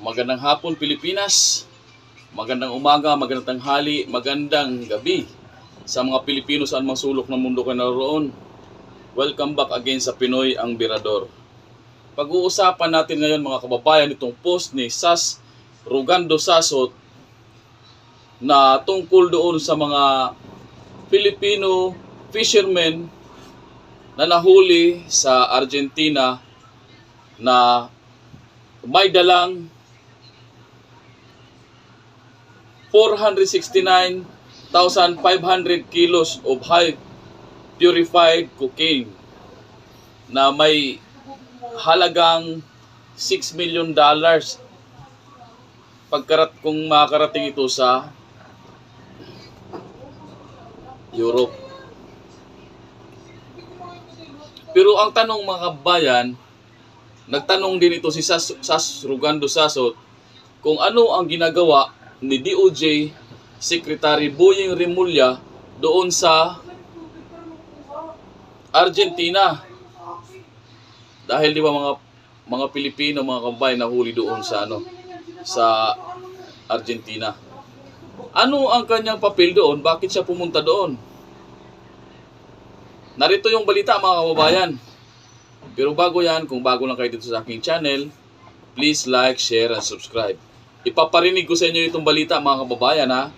Magandang hapon Pilipinas. Magandang umaga, magandang tanghali, magandang gabi sa mga Pilipino saan mang sulok ng mundo kayo naroon. Welcome back again sa Pinoy ang Birador. Pag-uusapan natin ngayon mga kababayan itong post ni Sas Rugando Sasot na tungkol doon sa mga Filipino fishermen na nahuli sa Argentina na may dalang 469,500 kilos of high purified cocaine na may halagang 6 million dollars pagkarat kung makakarating ito sa Europe. Pero ang tanong mga kabayan, nagtanong din ito si Sas, Sas Rugando Sasot kung ano ang ginagawa ni DOJ Secretary Boying Remulla doon sa Argentina. Dahil di ba mga mga Pilipino, mga kabayan nahuli doon sa ano sa Argentina. Ano ang kanyang papel doon? Bakit siya pumunta doon? Narito yung balita mga kababayan. Pero bago yan, kung bago lang kayo dito sa aking channel, please like, share, and subscribe. Ipaparinig ko sa inyo itong balita mga kababayan ha.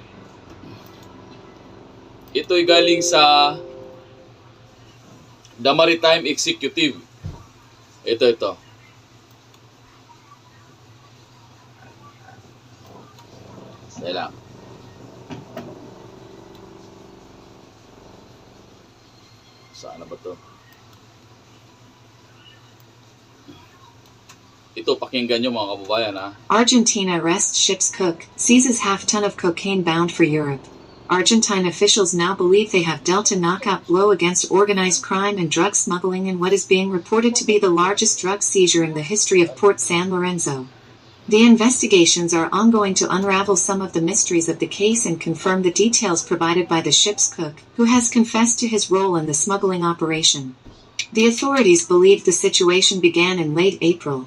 Ito'y galing sa The Maritime Executive. Ito, ito. Dahil lang. Saan ba to? Ito, pakinggan mga kababayan ha. Argentina arrests ship's cook, seizes half ton of cocaine bound for Europe. Argentine officials now believe they have dealt a knockout blow against organized crime and drug smuggling in what is being reported to be the largest drug seizure in the history of Port San Lorenzo. The investigations are ongoing to unravel some of the mysteries of the case and confirm the details provided by the ship's cook, who has confessed to his role in the smuggling operation. The authorities believe the situation began in late April.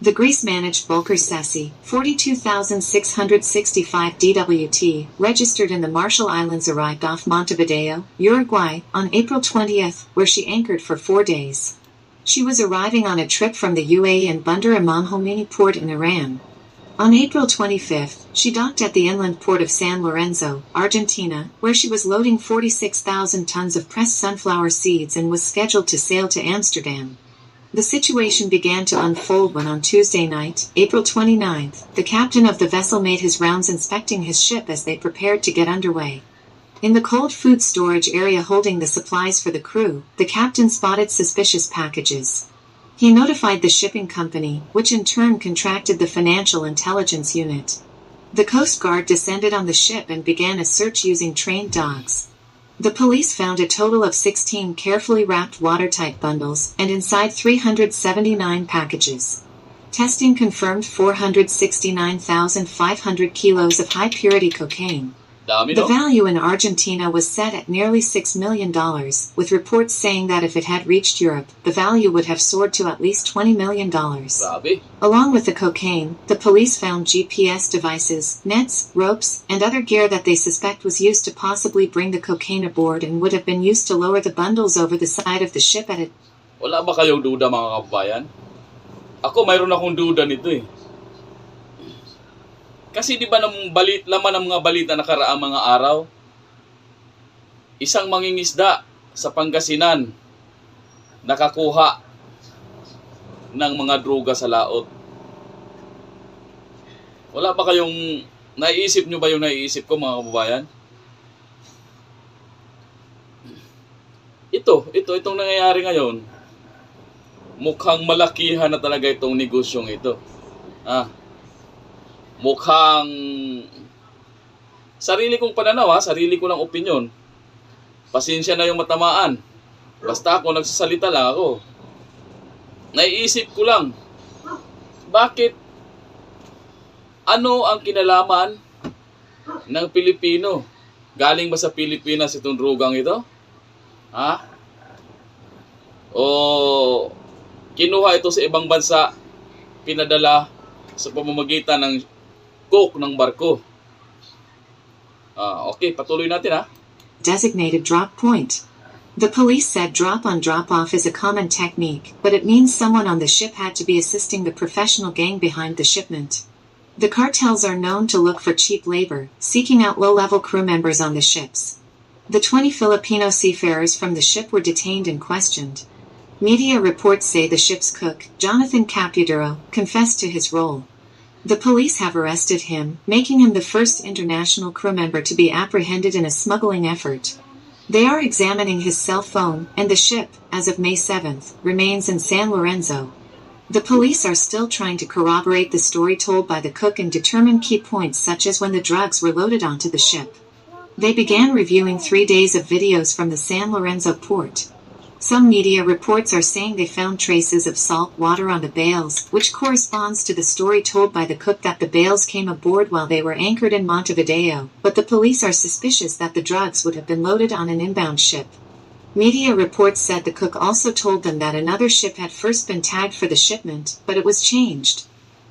The Greece-managed Bulker Sessi, 42,665 DWT, registered in the Marshall Islands arrived off Montevideo, Uruguay, on April 20th, where she anchored for four days. She was arriving on a trip from the UAE and Bandar Imam Khomeini port in Iran. On April 25th, she docked at the inland port of San Lorenzo, Argentina, where she was loading 46,000 tons of pressed sunflower seeds and was scheduled to sail to Amsterdam. The situation began to unfold when on Tuesday night, April 29th, the captain of the vessel made his rounds inspecting his ship as they prepared to get underway. In the cold food storage area holding the supplies for the crew, the captain spotted suspicious packages. He notified the shipping company, which in turn contracted the Financial Intelligence Unit. The Coast Guard descended on the ship and began a search using trained dogs. The police found a total of 16 carefully wrapped watertight bundles and inside 379 packages. Testing confirmed 469,500 kilos of high purity cocaine. Dami The value in Argentina was set at nearly $6 million, with reports saying that if it had reached Europe, the value would have soared to at least $20 million. Along with the cocaine, the police found GPS devices, nets, ropes, and other gear that they suspect was used to possibly bring the cocaine aboard and would have been used to lower the bundles over the side of the ship at a Wala ba kayong duda mga kababayan? Ako mayroon akong duda nito eh. Kasi di ba ng balit, laman ng mga balita nakaraang mga araw, isang mangingisda sa Pangasinan nakakuha ng mga droga sa laot. Wala ba kayong naiisip nyo ba yung naiisip ko mga kababayan? Ito, ito, itong nangyayari ngayon, mukhang malakihan na talaga itong negosyong ito. Ah, mukhang sarili kong pananaw ha, sarili ko lang opinion. Pasensya na yung matamaan. Basta ako nagsasalita lang ako. Naiisip ko lang, bakit ano ang kinalaman ng Pilipino? Galing ba sa Pilipinas itong drogang ito? Ha? O kinuha ito sa ibang bansa, pinadala sa pamamagitan ng coke ng barko. Ah, okay, patuloy natin ha. designated drop point. The police said drop on drop off is a common technique, but it means someone on the ship had to be assisting the professional gang behind the shipment. The cartels are known to look for cheap labor, seeking out low level crew members on the ships. The 20 Filipino seafarers from the ship were detained and questioned. Media reports say the ship's cook, Jonathan Capuduro, confessed to his role. The police have arrested him, making him the first international crew member to be apprehended in a smuggling effort. They are examining his cell phone, and the ship, as of May 7th, remains in San Lorenzo. The police are still trying to corroborate the story told by the cook and determine key points such as when the drugs were loaded onto the ship. They began reviewing three days of videos from the San Lorenzo port. Some media reports are saying they found traces of salt water on the bales, which corresponds to the story told by the cook that the bales came aboard while they were anchored in Montevideo, but the police are suspicious that the drugs would have been loaded on an inbound ship. Media reports said the cook also told them that another ship had first been tagged for the shipment, but it was changed.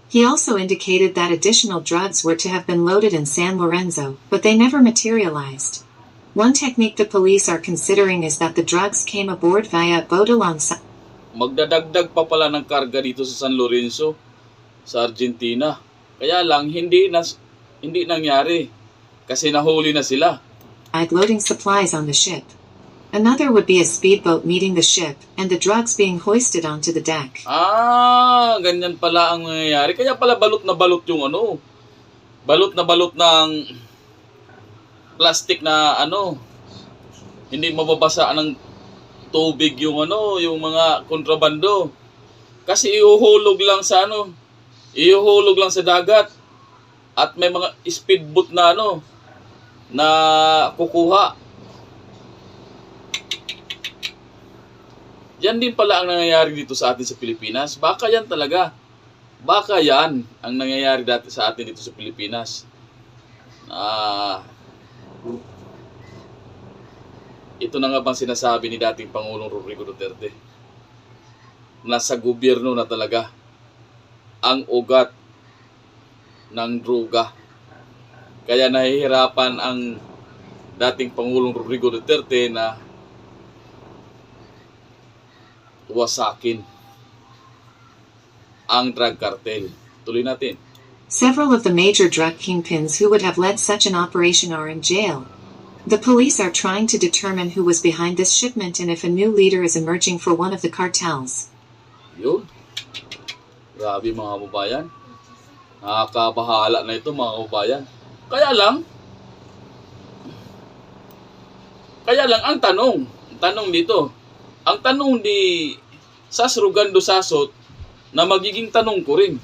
He also indicated that additional drugs were to have been loaded in San Lorenzo, but they never materialized. One technique the police are considering is that the drugs came aboard via boat alongside Magdadagdag pa pala ng karga dito sa San Lorenzo, sa Argentina. Kaya lang, hindi, nas, hindi nangyari. Kasi nahuli na sila. loading supplies on the ship. Another would be a speedboat meeting the ship, and the drugs being hoisted onto the deck. Ah, ganyan pala ang nangyayari. Kaya pala balot na balot yung ano. Balot na balot ng plastic na ano. Hindi mababasa ng tubig yung ano, yung mga kontrabando. Kasi ihuhulog lang sa ano, ihuhulog lang sa dagat. At may mga speedboat na ano, na kukuha. Yan din pala ang nangyayari dito sa atin sa Pilipinas. Baka yan talaga. Baka yan ang nangyayari dati sa atin dito sa Pilipinas. Ah, ito na nga bang sinasabi ni dating Pangulong Rodrigo Duterte? Nasa gobyerno na talaga ang ugat ng droga. Kaya nahihirapan ang dating Pangulong Rodrigo Duterte na wasakin ang drug cartel. Tuloy natin. Several of the major drug kingpins who would have led such an operation are in jail. The police are trying to determine who was behind this shipment and if a new leader is emerging for one of the cartels. Yun. Grabe mga kababayan. Nakakabahala na ito mga kababayan. Kaya lang, kaya lang ang tanong, ang tanong dito, ang tanong ni Sas Rugando Sasot na magiging tanong ko rin,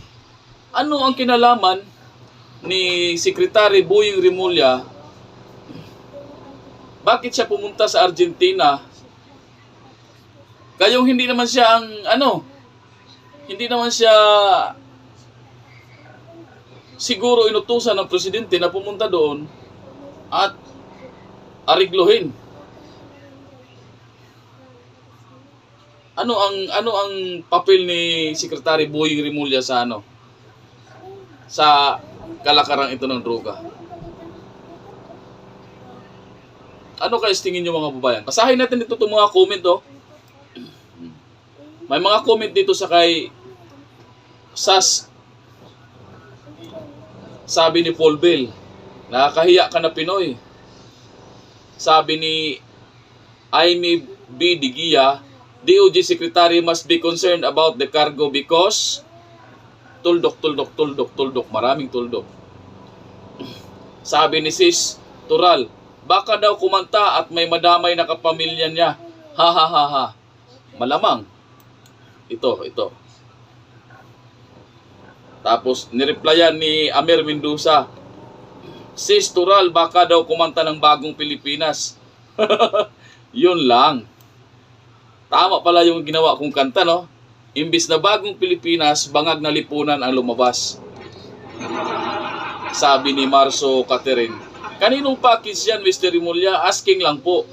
ano ang kinalaman ni Secretary Boying Rimulya bakit siya pumunta sa Argentina kayong hindi naman siya ang ano hindi naman siya siguro inutusan ng presidente na pumunta doon at ariglohin. Ano ang ano ang papel ni Secretary Boying Rimulya sa ano? Sa kalakaran ito ng droga. Ano kayo tingin niyo mga babayan? Basahin natin dito itong mga comment oh. May mga comment dito sa kay Sas sabi ni Paul Bell, nakakahiya ka na Pinoy. Sabi ni Aimee B. Digia, DOJ Secretary must be concerned about the cargo because tuldok, tuldok, tuldok, tuldok, maraming tuldok. Sabi ni Sis Tural, baka daw kumanta at may madamay na kapamilya niya. Ha ha ha ha. Malamang. Ito, ito. Tapos nireplyan ni Amir Mendoza, Sis Tural, baka daw kumanta ng bagong Pilipinas. Yun lang. Tama pala yung ginawa kong kanta, no? Imbis na bagong Pilipinas, bangag na lipunan ang lumabas. Sabi ni Marso Catherine. Kaninong package yan, Mr. Rimulya? Asking lang po.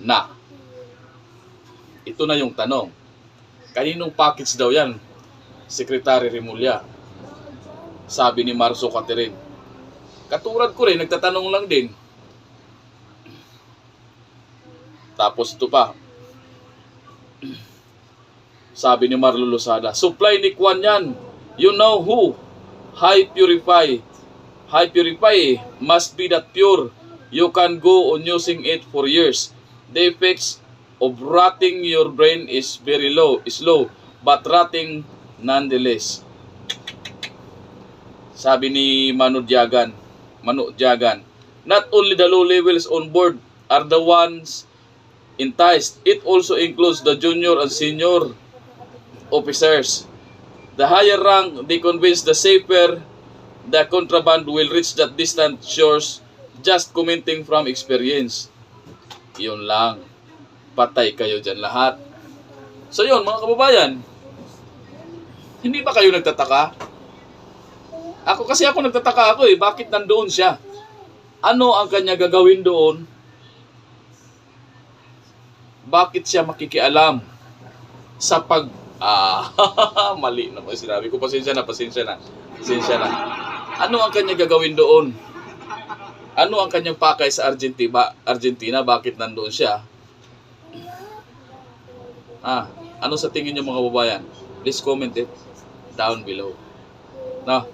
Na. Ito na yung tanong. Kaninong package daw yan, Secretary Rimulya? Sabi ni Marso Catherine. Katulad ko rin, nagtatanong lang din. Tapos ito pa. Sabi ni Marlo Losada, supply ni Kwan yan. You know who? High purify. High purify must be that pure. You can go on using it for years. The effects of rotting your brain is very low, is low, but rotting nonetheless. Sabi ni Manu Diagan, Manu Diagan, not only the low levels on board are the ones enticed, it also includes the junior and senior officers. The higher rank, they convince the safer the contraband will reach that distant shores just commenting from experience. Yun lang. Patay kayo dyan lahat. So yun, mga kababayan, hindi ba kayo nagtataka? Ako kasi ako nagtataka ako eh, bakit nandoon siya? Ano ang kanya gagawin doon? Bakit siya makikialam sa pag... Ah, mali na po sinabi ko. Pasensya na, pasensya na. Pasensya na. Ano ang kanya gagawin doon? Ano ang kanyang pakay sa Argentina? Argentina, bakit nandoon siya? Ah, ano sa tingin niyo mga kababayan? Please comment it down below. No?